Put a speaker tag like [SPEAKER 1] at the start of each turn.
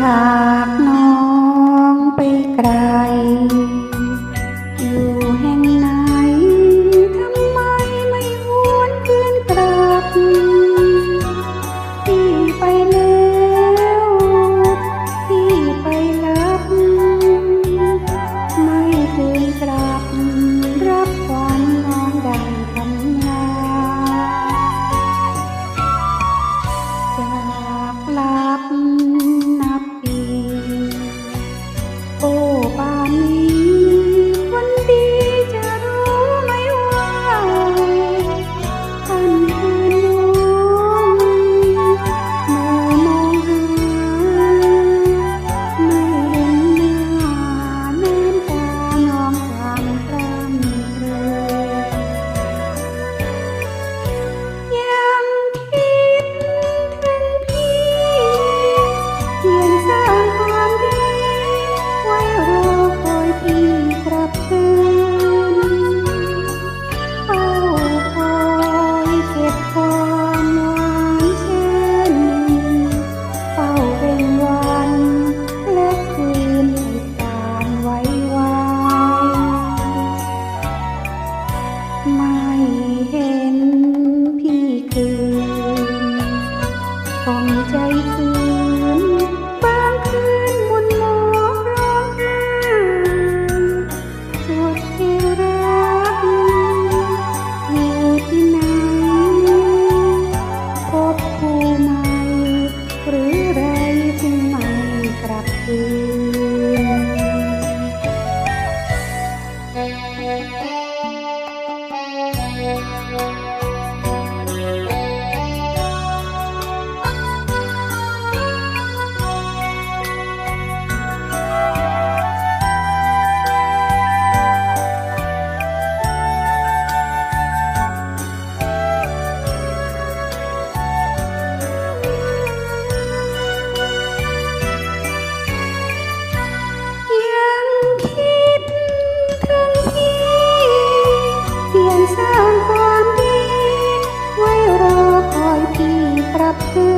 [SPEAKER 1] จาก Oh. ไม่เห็นพี่คืนของใจคืนบางคืนมุนหมอกร้องไห้จดเรัอยู่ที่ไหนพบผู้ใม่หรือไรที่ไม่กลับคืน 음.